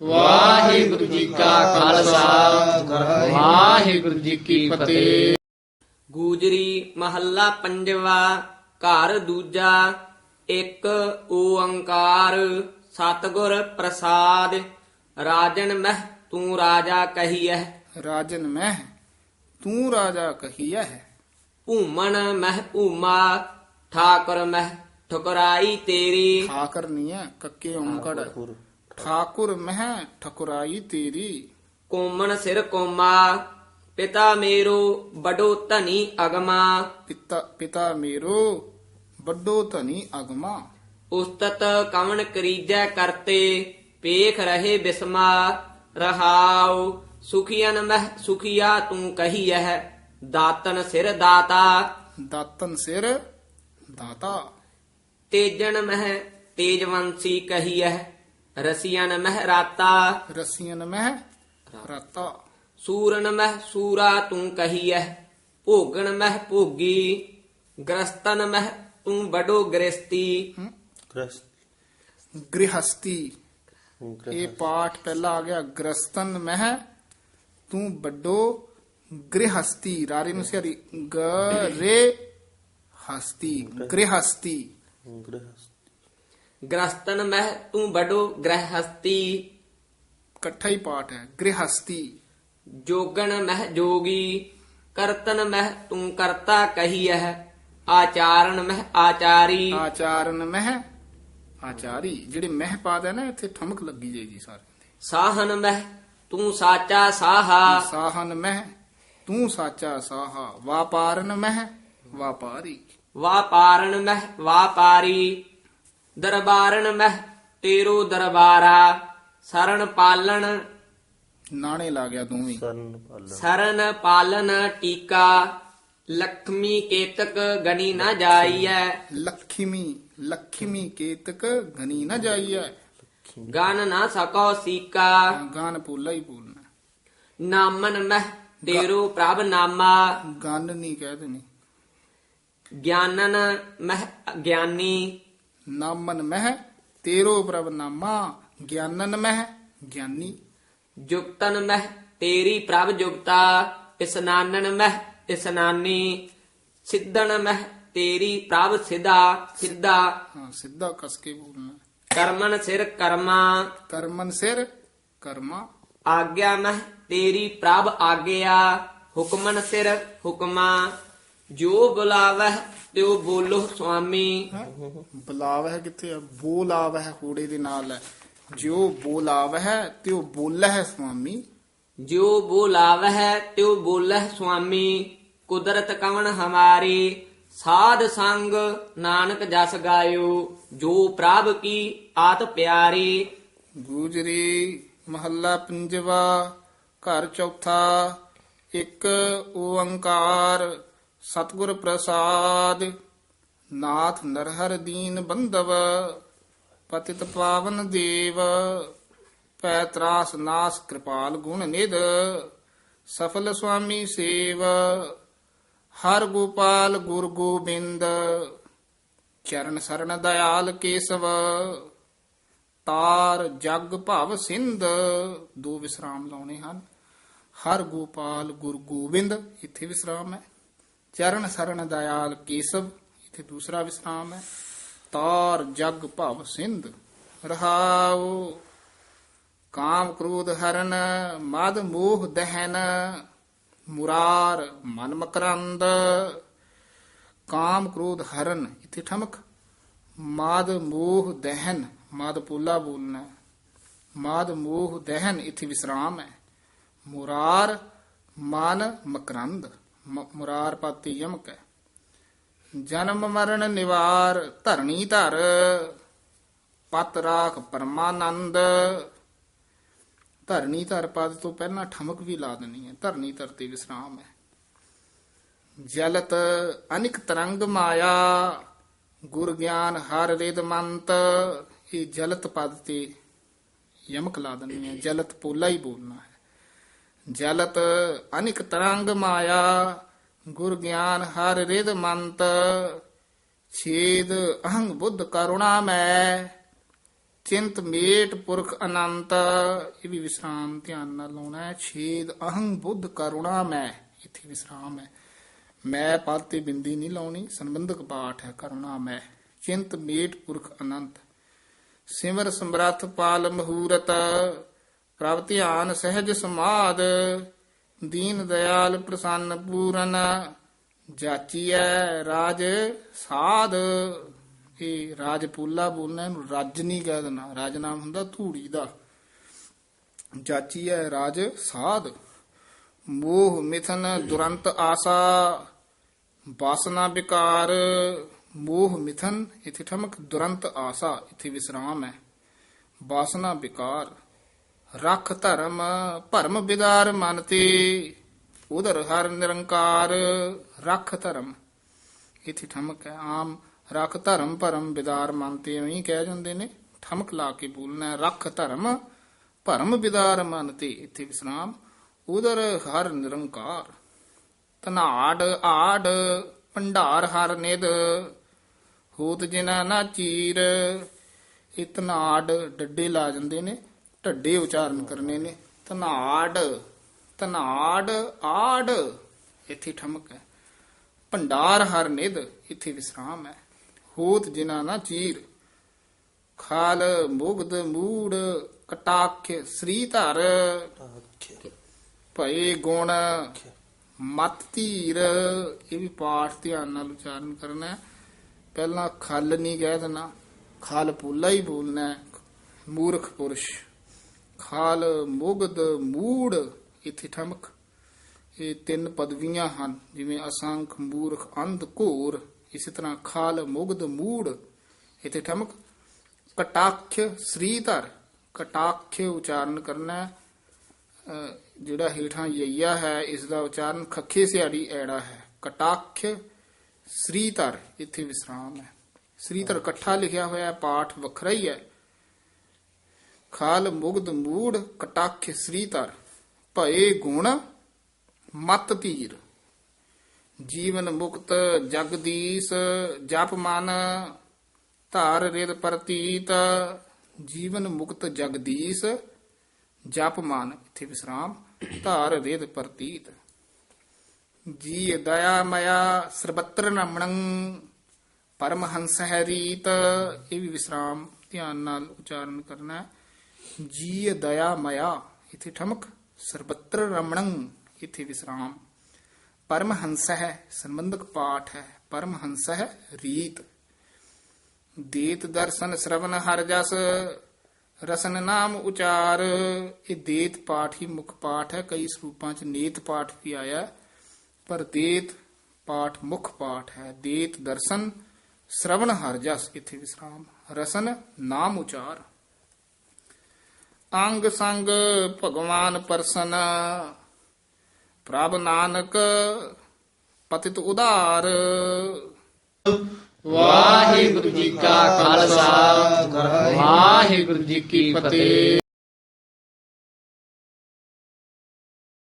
ਵਾਹਿਗੁਰੂ ਜੀ ਕਾ ਖਾਲਸਾ। ਵਾਹਿਗੁਰੂ ਜੀ ਕੀ ਫਤਿਹ। ਗੂਜਰੀ ਮਹੱਲਾ ਪੰਜਵਾ ਘਰ ਦੂਜਾ ਇੱਕ ਓੰਕਾਰ ਸਤਿਗੁਰ ਪ੍ਰਸਾਦ। ਰਾਜਨ ਮਹਿ ਤੂੰ ਰਾਜਾ ਕਹੀਐ। ਰਾਜਨ ਮਹਿ ਤੂੰ ਰਾਜਾ ਕਹੀਐ। ਭੂਮਣ ਮਹਿ ਭੂਮਾ ਠਾਕੁਰ ਮਹਿ ਠੁਕਰਾਈ ਤੇਰੀ। ਠਾਕਰ ਨਹੀਂ ਹੈ ਕੱਕੇ ਓੰਕੜ। ਠਾਕੁਰ ਮਹਿ ਠਕੁਰਾਈ ਤੇਰੀ। ਕੋਮਣ ਸਿਰ ਕੋਮਾ ਪਿਤਾ ਮੇਰੋ ਬਡੋ ਧਨੀ ਅਗਮਾ। ਪਿਤਾ ਪਿਤਾ ਮੇਰੋ ਵੱਡੋ ਧਨੀ ਅਗਮਾ। ਉਸਤਤ ਕਵਣ ਕਰੀਜੈ ਕਰਤੇ ਪੇਖ ਰਹੇ ਬਿਸਮਾ। ਰਹਾਉ ਸੁਖੀਨ ਮਹਿ ਸੁਖੀਆ ਤੂੰ ਕਹੀਐ ਦਾਤਨ ਸਿਰ ਦਾਤਾ। ਦਾਤਨ ਸਿਰ ਦਾਤਾ। ਤੇਜਨ ਮਹਿ ਤੇਜਵੰਸੀ ਕਹੀਐ ਰਸੀਨ ਮਹਿ ਰਾਤਾ। ਰਸੀਨ ਮਹਿ ਰਤਾ। ਸੂਰਨ ਮਹਿ ਸੂਰਾ ਤੂੰ ਕਹੀਐ ਭੋਗਣ ਮਹਿ ਭੋਗੀ। ਗ੍ਰਸਤਨ ਮਹਿ ਤੂੰ ਬਡੋ ਗ੍ਰਸਤੀ। ਗ੍ਰਹਸਤੀ। ਇਹ ਪਾਠ ਪਹਿਲਾ ਆ ਗਿਆ ਗ੍ਰਸਤਨ ਮਹਿ ਤੂੰ ਵੱਡੋ ਗ੍ਰਹਸਤੀ। ਰਾਰੇ ਨੂੰ ਸਿਆਰੀ ਗਰੇ ਹਸਤੀ ਗ੍ਰਹਸਤੀ। ਗ੍ਰਸਤਨ ਮਹਿ ਤੂੰ ਬਡੋ ਗ੍ਰਹਸਤੀ। ਇਕੱਠਾ ਹੀ ਪਾਠ ਹੈ ਗ੍ਰਹਸਤੀ। ਜੋਗਣ ਮਹਿ ਜੋਗੀ ਕਰਤਨ ਮਹਿ ਤੂੰ ਕਰਤਾ ਕਹੀਐ ਆਚਾਰਨ ਮਹਿ ਆਚਾਰੀ। ਆਚਾਰਨ ਮਹਿ ਆਚਾਰੀ ਜਿਹੜੇ ਮਹਿ ਪਾਦ ਹੈ ਨਾ ਇੱਥੇ ਠਮਕ ਲੱਗੀ ਜਾਏਗੀ ਸਾਰੇ ਸਾਹਨ ਮਹਿ ਤੂੰ ਸਾਚਾ ਸਾਹਾ। ਸਾਹਨ ਮਹਿ ਤੂੰ ਸਾਚਾ ਸਾਹਾ। ਵਾਪਾਰਨ ਮਹਿ ਵਾਪਾਰੀ। ਵਾਪਾਰਨ ਮਹਿ ਵਾਪਾਰੀ। ਦਰਬਾਰਨ ਮਹਿ ਤੇਰੋ ਦਰਬਾਰਾ ਸਰਣ ਪਾਲਣ। ਨਾਣੇ ਲਾ ਗਿਆ ਤੂੰ ਵੀ। ਸਰਣ ਪਾਲਣ। ਟੀਕਾ ਲਖਮੀ ਕੇਤਕ ਗਣੀ ਨਾ ਜਾਈਐ। ਲਖਮੀ ਲਖਮੀ ਕੇਤਕ ਗਣੀ ਨਾ ਜਾਈਐ। ਗਨ ਨਾ ਸਕੋ ਸੀਕਾ। ਗਨ ਪੂਲਾ ਹੀ ਪੂਲਣਾ। ਨਾਮਨ ਮਹਿ ਤੇਰੋ ਪ੍ਰਭ ਨਾਮਾ। ਗਨ ਨਹੀਂ ਕਹਿ ਦੇਣੀ। ਗਿਆਨਨ ਮਹਿ ਗਿਆਨੀ ਨਾਮਨ ਮਹਿ ਤੇਰੋ ਪ੍ਰਭ ਨਾਮਾ ਗਿਆਨਨ ਮਹਿ ਗਿਆਨੀ। ਜੁਗਤਨ ਮਹਿ ਤੇਰੀ ਪ੍ਰਭ ਜੁਗਤਾ ਇਸਨਾਨਨ ਮਹਿ ਇਸਨਾਨੀ ਸਿੱਧਣ ਮਹਿ ਤੇਰੀ ਪ੍ਰਭ ਸਿਧਾ ਸਿੱਧਾ। ਹਾਂ ਸਿੱਧਾ ਕਸ ਕੇ ਬੋਲਣਾ। ਕਰਮਨ ਸਿਰ ਕਰਮਾ। ਕਰਮਨ ਸਿਰ ਕਰਮਾ। ਆਗਿਆ ਮਹਿ ਤੇਰੀ ਪ੍ਰਭ ਆਗਿਆ। ਹੁਕਮਨ ਸਿਰ ਹੁਕਮਾ। ਜੋ ਬੁਲਾਵਹਿ ਤਿਉ ਬੋਲੋ ਸੁਆਮੀ। ਬੁਲਾਵ ਹੈ ਕਿੱਥੇ ਆ? ਬੋਲਾਵ ਹੈ ਹੂੜੇ ਦੇ ਨਾਲ ਹੈ। ਜੋ ਬੋਲਾਵ ਹੈ ਤੇ ਉਹ ਬੋਲਾ ਹੈ ਸੁਆਮੀ। ਜੋ ਬੋਲਾਵਹਿ ਤਿਉ ਬੋਲਹਿ ਸੁਆਮੀ। ਕੁਦਰਤ ਕਵਣ ਹਮਾਰੀ? ਸਾਧ ਸੰਗ ਨਾਨਕ ਜਸ ਗਾਇਓ। ਜੋ ਪ੍ਰਭ ਕੀ ਆਤ ਪਿਆਰੀ। ਗੂਜਰੀ ਮਹੱਲਾ ਪੰਜਵਾ ਘਰ ਚੌਥਾ ਇੱਕ ਓੰਕਾਰ। ਸਤਿਗੁਰ ਪ੍ਰਸਾਦ, ਨਾਥ ਨਰਹਰ ਦੀਨ ਬੰਦਵ ਪਤਿਤ ਪਾਵਨ ਦੇਵ, ਪੈ ਤਰਾਸ ਨਾਸ ਕਿਰਪਾਲ ਗੁਣ ਨਿਦ ਸਫਲ ਸੁਆਮੀ ਸੇਵ, ਹਰ ਗੋਪਾਲ ਗੁਰ ਗੋਬਿੰਦ, ਚਰਨ ਸਰਨ ਦਇਆਲ ਕੇਸਵ, ਤਾਰ ਜਗ ਭਵ ਸਿੰਧ, ਦੋ ਵਿਸਰਾਮ ਲਾਉਣੇ ਹਨ। ਹਰ ਗੋਪਾਲ ਗੁਰ ਗੋਬਿੰਦ, ਇੱਥੇ ਵਿਸਰਾਮ ਹੈ। ਚਰਨ ਸਰਣ ਦਇਆਲ ਕੇਸਵ, ਇੱਥੇ ਦੂਸਰਾ ਵਿਸਰਾਮ ਹੈ। ਤਾਰ, ਜਗ, ਭਵ, ਸਿੰਧ। ਰਹਾਉ, ਕਾਮ, ਕ੍ਰੋਧ, ਹਰਨ, ਮਦ, ਮੋਹ, ਦਹਿਨ, ਮੁਰਾਰ, ਮਨ ਮਕਰੰਦ। ਕਾਮ, ਕ੍ਰੋਧ, ਹਰਨ, ਇੱਥੇ ਠਮਕ। ਮਾਦ, ਮੋਹ, ਦਹਿਨ, ਮਾਦ ਪੋਲਾ ਬੋਲਣਾ ਹੈ। ਮਾਦ, ਮੋਹ, ਦਹਿਨ, ਇੱਥੇ ਵਿਸਰਾਮ ਹੈ। ਮੁਰਾਰ, ਮਨ ਮਕਰੰਦ। ਮ- ਮੁਰਾਰ ਪਾਤੀ ਯਮਕ ਹੈ। ਜਨਮ ਮਰਨ ਨਿਵਾਰ ਧਰਣੀ ਧਰ, ਪਤ ਰਾਖ ਪਰਮਾਨੰਦ। ਧਰਣੀ ਧਰ ਪਦ ਤੋਂ ਪਹਿਲਾਂ ਠਮਕ ਵੀ ਲਾ ਦੇਣੀ ਹੈ। ਧਰਣੀ ਧਰ ਤੇ ਵਿਸਰਾਮ ਹੈ। ਜਲਤ ਅਨਿਕ ਤਰੰਗ ਮਾਇਆ, ਗੁਰ ਗਿਆਨ ਹਰ ਰਿਦ ਮੰਤ। ਇਹ ਜਲਤ ਪਦ ਤੇ ਯਮਕ ਲਾ ਦੇਣੀ ਹੈ। ਜਲਤ ਪੋਲਾ ਹੀ ਬੋਲਣਾ ਜਲਤ ਅਨਿਕ ਤਰੰਗ ਮਾਇਆ, ਗੁਰ ਗਿਆਨ ਹਰ ਰਿਦ ਮੰਤ, ਛੇਦ ਅਹੰਗ ਬੁੱਧ ਕਰੁਣਾ ਮੈਂ, ਚਿੰਤ ਮੇਟ ਪੁਰਖ ਅਨੰਤ। ਇਹ ਵੀ ਵਿਸਰਾਮ ਧਿਆਨ ਨਾਲ ਲਾਉਣਾ ਹੈ। ਛੇਦ ਅਹੰਗ ਬੁੱਧ ਕਰੁਣਾ ਮੈਂ, ਇੱਥੇ ਵਿਸਰਾਮ ਹੈ। ਮੈਂ ਪਦ ਤੇ ਬਿੰਦੀ ਨਹੀਂ ਲਾਉਣੀ, ਸੰਬੰਧਕ ਪਾਠ ਹੈ ਕਰੁਣਾ ਮੈਂ, ਚਿੰਤ ਮੇਟ ਪੁਰਖ ਅਨੰਤ। ਸਿਮਰ ਸਮਰੱਥ ਪਾਲ ਮਹੂਰਤ ਪ੍ਰਭ ਧਿਆਨ ਸਹਿਜ ਸਮਾਦ, ਦੀਨ ਦਇਆਲ ਪ੍ਰਸੰਨ ਪੂਰਨ, ਜਾਚੀਐ ਰਾਜ ਸਾਧ। ਇਹ ਰਾਜ ਪੂਲਾ ਬੋਲਣਾ, ਇਹਨੂੰ ਰਾਜ ਨਹੀਂ ਕਹਿ ਦੇਣਾ। ਰਾਜ ਨਾਮ ਹੁੰਦਾ ਧੂੜੀ ਦਾ। ਜਾਚੀਐ ਰਾਜ ਸਾਧ। ਮੋਹ ਮਿਥਨ ਦੁਰੰਤ ਆਸਾ, ਵਾਸਨਾ ਵਿਕਾਰ। ਮੋਹ ਮਿਥਨ, ਇਥੇ ਠਮਕ ਦੁਰੰਤ ਆਸਾ, ਇਥੇ ਵਿਸਰਾਮ ਹੈ। ਵਾਸਨਾ ਵਿਕਾਰ। ਰਖ ਧਰਮ, ਭਰਮ ਬਿਦਾਰ ਮਨ ਤੇ। ਉਧਰ ਹਰ ਨਿਰੰਕਾਰ, ਰਖ ਧਰਮ। ਇਥੇ ਠਮਕ ਹੈ, ਆਮ ਰਖ ਧਰਮ, ਭਰਮ ਬਿਦਾਰ ਮਨ ਤੇ ਐਵੇਂ ਕਹਿ ਜਾਂਦੇ ਨੇ। ਠਮਕ ਲਾ ਕੇ ਬੋਲਣਾ ਰਖ ਧਰਮ, ਭਰਮ ਬਿਦਾਰ ਮਨ ਤੇ। ਇਥੇ ਵਿਸਰਾਮ। ਉਧਰ ਹਰ ਨਿਰੰਕਾਰ। ਧਨਾੜ, ਆੜ, ਭੰਡਾਰ ਹਰ ਨਿਦ ਹੋਤ ਜਿਨਾ ਨਾ ਚੀਰ, ਇਹ ਡੱਡੇ ਲਾ ਜਾਂਦੇ ਨੇ। ਢੱਡੇ ਉਚਾਰਨ ਕਰਨੇ ਨੇ। ਧਨਾੜ ਧਨਾੜ, ਆੜ। ਇੱਥੇ ਠਮਕ ਹੈ। ਭੰਡਾਰ ਹਰ ਨਿਦ ਇੱਥੇ ਵਿਸਰਾਮ ਹੈ। ਹੋਤ ਜਿਨਾ ਨਾ ਚੀਰ। ਖਾਲ ਮੁਗਦ ਮੂੜ, ਕਟਾਖ ਸ੍ਰੀ ਧਰ ਭਏ ਗੁਣ, ਮਤ ਧੀਰ। ਇਹ ਵੀ ਪਾਠ ਧਿਆਨ ਨਾਲ ਉਚਾਰਨ ਕਰਨਾ ਹੈ। ਪਹਿਲਾਂ ਖਲ ਨਹੀਂ ਕਹਿ ਦੇਣਾ। ਖਲ ਪੂਲਾ ਹੀ ਬੋਲਣਾ ਮੂਰਖ ਪੁਰਸ਼। ਖਾਲ ਮੁਗਦ ਮੂੜ, ਇਥੇ ਠਮਕ। ਇਹ ਤਿੰਨ ਪਦਵੀਆਂ ਹਨ, ਜਿਵੇਂ ਅਸੰਖ, ਮੂਰਖ, ਅੰਧ, ਘੋਰ। ਇਸੇ ਤਰ੍ਹਾਂ ਖਾਲ ਮੁਗਦ ਮੂੜ, ਇਥੇ ਠਮਕ। ਕਟਾਖ, ਸ੍ਰੀਧਰ। ਕਟਾਖ ਉਚਾਰਨ ਕਰਨਾ ਅਹ ਜਿਹੜਾ ਹੇਠਾਂ ਯਈਆ ਹੈ ਇਸ ਦਾ ਉਚਾਰਨ ਖੱਖੇ ਸਿਆੜੀ ਐੜਾ ਹੈ। ਕਟਾਖ, ਸ੍ਰੀਧਰ। ਇੱਥੇ ਵਿਸਰਾਮ ਹੈ। ਸ੍ਰੀਧਰ ਇਕੱਠਾ ਲਿਖਿਆ ਹੋਇਆ ਪਾਠ ਵੱਖਰਾ ਹੀ ਹੈ। ਖਾਲ ਮੁਗਧ ਮੂੜ ਕਟਾਖ ਸ੍ਰੀਧਰ, ਭਏ ਗੁਣ ਮਤ ਧੀਰ। ਜੀਵਨ ਮੁਕਤ ਜਗਦੀਸ਼ ਜਪ ਮਨ ਧਾਰ ਰਿਦ ਪ੍ਰਤੀਤ। ਜੀਵਨ ਮੁਕਤ ਜਗਦੀਸ਼ ਜਪ ਮਨ, ਇੱਥੇ ਵਿਸਰਾਮ, ਧਾਰ ਰਿਦ ਪ੍ਰਤੀਤ। ਜੀ ਦਇਆ ਮਇਆ ਸਰਬਤਰ ਨਮਣੰ ਪਰਮਹੰਸ ਹੈ ਰੀਤ। ਇਹ ਵੀ ਵਿਸਰਾਮ ਧਿਆਨ ਨਾਲ ਉਚਾਰਨ ਕਰਨਾ ਹੈ। ਜੀ ਦਇਆ ਮਇਆ, ਇਥੇ ਠਮਕ, ਸਰਬਤਰ ਰਮਣੰ, ਇੱਥੇ ਵਿਸਰਾਮ। ਪਰਮਹੰਸ ਹੈ ਸੰਬੰਧਕ ਪਾਠ ਹੈ ਪਰਮ ਹੰਸ ਹੈ ਰੀਤ। ਦੇਤ ਦਰਸ਼ਨ ਸ਼ਰਵਨ ਹਰ ਜਸ, ਰਸਨ ਨਾਮ ਉਚਾਰ। ਇਹ ਦੇਤ ਪਾਠ ਹੀ ਮੁੱਖ ਪਾਠ ਹੈ, ਕਈ ਸਰੂਪਾਂ ਚ ਨੇਤ ਪਾਠ ਵੀ ਆਇਆ ਪਰ ਦੇਤ ਪਾਠ ਮੁੱਖ ਪਾਠ ਹੈ। ਦੇਤ ਦਰਸ਼ਨ ਸ਼ਰਵਨ ਹਰ ਜਸ, ਇੱਥੇ ਵਿਸਰਾਮ। ਰਸਨ ਨਾਮ ਉਚਾਰ। ਅੰਗ ਸੰਗ ਭਗਵਾਨ ਪਰਸਨ। ਪ੍ਰਭ ਨਾਨਕ ਪਤਿਤ ਉਧਾਰ। ਵਾਹਿਗੁਰੂ ਜੀ ਕਾ ਖਾਲਸਾ, ਵਾਹਿਗੁਰੂ ਜੀ ਕੀ ਫਤਿਹ।